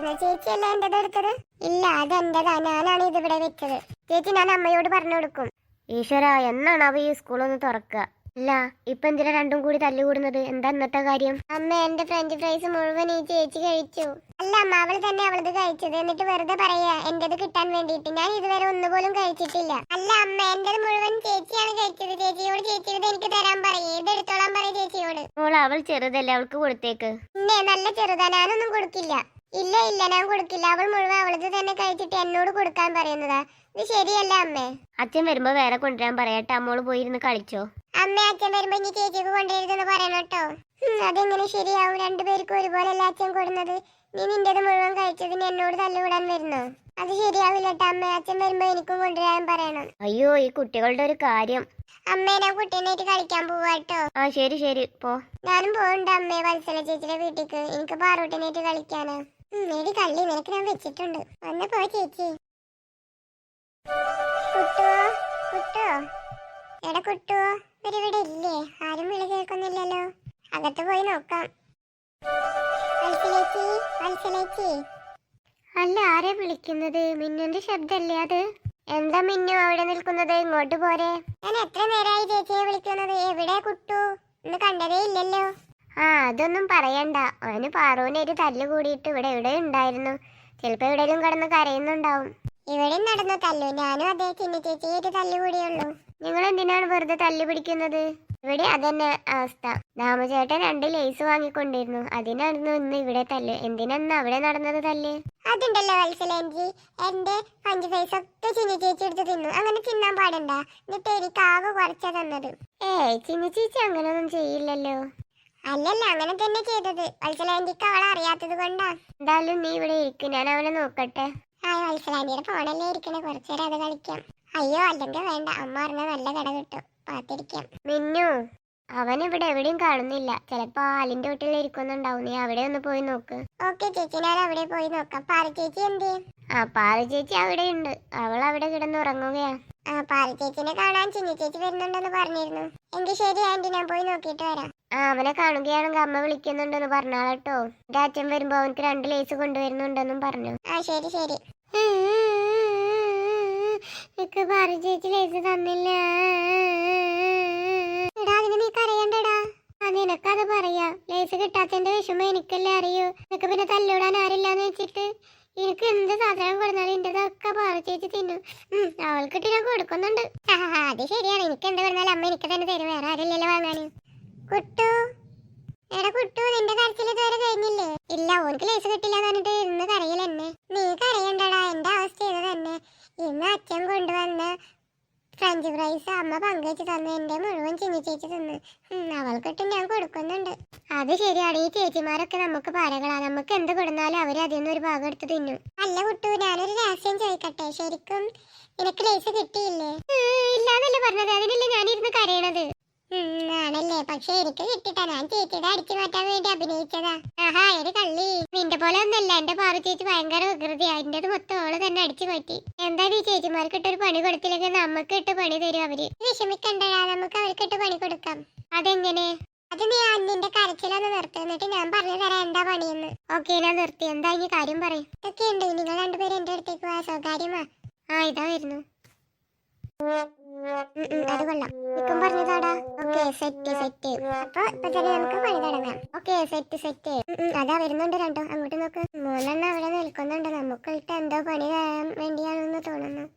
എടുക്കായിരുന്നു ചേച്ചി അല്ല എന്റെ എടുത്തത്? ഇല്ല അത് എന്റെതാ. ഞാനാണ് ഇത് ഇവിടെ വെച്ചത്. ചേച്ചി ഞാൻ അമ്മയോട് പറഞ്ഞു കൊടുക്കും. ഈശ്വര എന്നാണ് അവ ഈ സ്കൂളൊന്ന് തുറക്കുക? അല്ല ഇപ്പൊ എന്തിനാ രണ്ടും കൂടി തല്ലുകൂടുന്നത്? എന്താ ഇന്നത്തെ കാര്യം? അമ്മ എന്റെ ഫ്രഞ്ച് ഫ്രൈസ് മുഴുവൻ ഈ ചേച്ചി കഴിച്ചു. അല്ല അമ്മ അവൾ തന്നെ അവളത് കഴിച്ചത്. എന്നിട്ട് വെറുതെ പറയാ എന്റേത് കിട്ടാൻ വേണ്ടിയിട്ട്. ഞാൻ ഇതുവരെ ഒന്നുപോലും കഴിച്ചിട്ടില്ല. അല്ല അമ്മ എന്റേത് മുഴുവൻ ചേച്ചിയാണ് കഴിച്ചത്. ചേച്ചിയോട് ചേച്ചിയുടെ എനിക്ക് തരാൻ പറയേ. ഇത് എടുത്തോളാൻ പറയും ചേച്ചിയോട്? അവൾ ചെറുതല്ലേ അവൾക്ക് കൊടുത്തേക്ക്. പിന്നെ നല്ല ചെറുതാ. ഞാനൊന്നും കൊടുക്കില്ല. ഇല്ല ഇല്ല ഞാൻ കൊടുക്കില്ല. അവൾ മുഴുവൻ അവളത് തന്നെ കഴിച്ചിട്ട് എന്നോട് കൊടുക്കാൻ പറയുന്നതാ. ഇത് ശരിയല്ല അമ്മേ. അച്ഛൻ വരുമ്പോ വേറെ കൊണ്ടുവരാൻ പറയട്ടെ അമ്മോൾ പോയിരുന്ന് കളിച്ചോ? അമ്മേ അച്ഛൻ വരുമ്പോ ഇനി ചേച്ചിക്ക് കൊണ്ടുവരുതെന്ന് പറയണം കേട്ടോ. അതെങ്ങനെ ശരിയാവും? രണ്ടുപേർക്കും ഒരുപോലെയല്ല അച്ഛൻ കൊടുന്നത്? നീ നിന്റേത് മുഴുവൻ കഴിച്ചതിന് എന്നോട് തല്ലുകൂടാൻ വരുന്നോ? അത് ശരിയാവില്ല അമ്മ. അച്ഛൻ വരുമ്പോ എനിക്കും കൊണ്ടുവരാൻ പറയണം. അയ്യോ ഈ കുട്ടികളുടെ ഒരു കാര്യം. അമ്മേ ഞാൻ കുട്ടീനായിട്ട് കളിക്കാൻ പോവാട്ടോ ആ ശരി ശരി. പോ. ഞാനും പോകണ്ട അമ്മേ വത്സല ചേച്ചിയുടെ വീട്ടിക്ക്. എനിക്ക് പാറൂട്ടിനായിട്ട് കളിക്കാനാ. എടി കള്ളി നിനക്ക് ഞാൻ വെച്ചിട്ടുണ്ട്. ഒന്ന് പോ ചേച്ചി. കുട്ടുവോ കുട്ടുവോ? എടാ കുട്ടുവോ ഇവരിവിടെ ഇല്ലേ? ആരും വിളി കേൾക്കുന്നില്ലല്ലോ. അകത്ത് പോയി നോക്കാം. വത്സലേച്ചി വത്സലേച്ചി. അല്ല ആരെ വിളിക്കുന്നത്? മിന്നുന്റെ ശബ്ദല്ലേ അത്? എന്താ മിന്നു അവിടെ നിൽക്കുന്നത്? ഇങ്ങോട്ട് പോരെ. ഞാൻ എത്ര നേരമായി ചേച്ചിയെ വിളിക്കുന്നത്? എവിടെ കുട്ടു? ഇന്ന് കണ്ടതേ ഇല്ലല്ലോ. ആ അതൊന്നും പറയണ്ട. അവന് പാറുവിനൊരു തല്ല് കൂടിയിട്ട് ഇവിടെ എവിടെ ഉണ്ടായിരുന്നു? ചിലപ്പോ എവിടെയും കിടന്ന് കരയുന്നുണ്ടാവും. ഇവിടെ നടന്നു തല്ലു. ഞാനും അതേ ചിന്ന ചേച്ചി ഒരു തല്ല് കൂടിയുള്ളൂ നിങ്ങൾ എന്തിനാണ് വെറുതെ തല്ല് പിടിക്കുന്നത്? ഇവിടെ അതന്നെ അവസ്ഥ. ദാമചേട്ടൻ രണ്ട് ലേസ് വാങ്ങിക്കൊണ്ടിരുന്നു. അതിനായിരുന്നു ഇന്ന് ഇവിടെ തല്ല്. എന്തിനാന്ന് അവിടെ നടന്നത് തല്ല്? അതുണ്ടല്ലോ വത്സലേഞ്ചി എന്റെ പഞ്ച് പൈസ ഒക്കെ ചിന്നി ചേച്ചി എടുത്ത് തിന്നു. അങ്ങനെ തിന്നാൻ പാടണ്ട. എന്നിട്ട് എനിക്ക് ആകെ കുറച്ചാ തന്നത്. ഏയ് ചിന്നി ചേച്ചി അങ്ങനെ ഒന്നും ചെയ്യില്ലല്ലോ. അല്ലല്ല അങ്ങനെ തന്നെ ചെയ്തത്. വത്സലാന്റിക്ക് അവളെ അറിയാത്തത് കൊണ്ടാ. എന്തായാലും നീ ഇവിടെ ഇരിക്കും ഞാൻ അവനെ നോക്കട്ടെ. ആ വത്സലാന്റിയുടെ ഫോണല്ലേ ഇരിക്കണേ. കുറച്ചേരം അത് കളിക്കാം. അയ്യോ അല്ലെങ്കിൽ വേണ്ട. അമ്മ പറഞ്ഞ നല്ല കട കിട്ടും. പാത്തിരിക്കാം. മിന്നു അവൻ ഇവിടെ എവിടെയും കാണുന്നില്ല. ചിലപ്പോ ആലിന്റെ വീട്ടിൽ ഇരിക്കുന്നുണ്ടാവും. നീ അവിടെ ഒന്ന് പോയി നോക്ക്. ഓക്കെ ചേച്ചി ഞാൻ അവിടെ പോയി നോക്കാം. പാറ ചേച്ചി എന്തേ ആ പാറു ചേച്ചി അവിടെ ഉണ്ട് അവൾ അവിടെ കിടന്ന് ഉറങ്ങുകയാ. ആ പാറു ചേച്ചിനെ കാണാൻ ചിന്നി ചേച്ചി വരുന്നുണ്ടെന്ന് പറഞ്ഞിരുന്നു. എങ്കിൽ ശരി ആന്റി ഞാൻ പോയി നോക്കിയിട്ട് വരാം. ആ അവനെ കാണുകയാണെങ്കിൽ അമ്മ വിളിക്കുന്നുണ്ടെന്ന് പറഞ്ഞാളട്ടോ. എന്റെ അച്ഛൻ വരുമ്പോ അവനക്ക് രണ്ട് ലേസ് കൊണ്ടുവരുന്നുണ്ടെന്നും പറഞ്ഞു. ആ ശരി ശരി. എനിക്ക് പാറു ചേച്ചി ലേസ് തന്നില്ല. നീ കരയണ്ടടാ. ആ നിനക്കത് പറയാ. ലേസ് കിട്ടാത്തതിന്റെ വിഷമം എനിക്കല്ലേ അറിയൂ നിനക്ക് പിന്നെ തല്ലിടാൻ ആരില്ലാന്ന് വെച്ചിട്ട് എനിക്ക് എന്ത് സാധനം കൊടുത്താലും എന്റേതൊക്കെ പാറ ചേച്ചി തിന്നും. അവൾക്കിട്ട് ഞാൻ കൊടുക്കുന്നുണ്ട്. അത് ശരിയാണ്. എനിക്ക് എന്താ പറഞ്ഞാലും അമ്മ എനിക്ക് തന്നെ തരും. വേറെ ആരില്ലല്ലോ വാങ്ങാന്. കുട്ടു. എടാ കുട്ടു നിന്റെ കരച്ചിൽ ഇതുവരെ കഴിഞ്ഞില്ലേ? ഇല്ല ഓർക്ക് ലേസ് കിട്ടില്ല ഫ്രഞ്ച് ഫ്രൈസ് അമ്മ പങ്കുവെച്ച് തന്നു. എന്റെ മുഴുവൻ ചിന്നി ചേച്ചി തിന്ന്. അവൾക്കിട്ട് ഞാൻ കൊടുക്കുന്നുണ്ട്. അത് ശരിയാണ്. ഈ ചേച്ചിമാരൊക്കെ നമുക്ക് പാരകളാ. നമുക്ക് എന്ത് കൊടുന്നാലും അവർ അതിൽ നിന്ന് ഒരു ഭാഗം എടുത്ത് തിന്നും. അല്ല കുട്ടു ഞാനൊരു രഹസ്യം ചോദിക്കട്ടെ? ശരിക്കും നിനക്ക് ലേസ് കിട്ടിയില്ലേ? ഇല്ലാന്നല്ലേ പറഞ്ഞത്. അതിനല്ലേ ഞാനിരുന്ന് കരയണത്? ആണല്ലേ? പക്ഷെ എനിക്ക് കിട്ടിട്ടാ ഞാൻ ചേച്ചിയുടെ അടിച്ചു മാറ്റാൻ വേണ്ടി അഭിനയിച്ചതാ. ആഹാ ഒരു കള്ളി. നിന്റെ പോലെ ഒന്നല്ല എന്റെ പാറു ചേച്ചി ഭയങ്കര വികൃതിയാ. അതിന്റെത് മൊത്തം ഓൾ തന്നെ അടിച്ചു മാറ്റി. എന്താണ് ഈ ചേച്ചിമാർക്ക് ഒരു പണി കൊടുത്തില്ലെങ്കിൽ നമുക്ക് ഇട്ട് പണി തരും അവർ? വിഷമിക്കണ്ടടാ നമുക്ക് അവർക്കിട്ട് പണി കൊടുക്കാം. അതെങ്ങനെ? അത് നീ അന്നിന്റെ കരച്ചിലൊന്ന് നിർത്തി. എന്നിട്ട് ഞാൻ പറഞ്ഞു തരാം എന്താ പണിയെന്ന്. ഓക്കെ ഞാൻ നിർത്തി. എന്താ ഇനി കാര്യം പറയും. ഇതൊക്കെയുണ്ട്. നിങ്ങൾ രണ്ടുപേരും എന്റെ അടുത്തേക്ക് പോവാ സ്വകാര്യമാ. ആ ഇതാ വരുന്നു. അത് സെറ്റ് സെറ്റ്. ഇപ്പൊ തന്നെ നമുക്ക് പണി തുടങ്ങാം. Set set. അതാ വരുന്നുണ്ട് രണ്ടോ. അങ്ങോട്ട് നോക്ക്. മൂന്നെണ്ണം അവിടെ നിൽക്കുന്നുണ്ട്. നമുക്ക് ഇട്ട് എന്തോ പണി തരാൻ വേണ്ടിയാണ്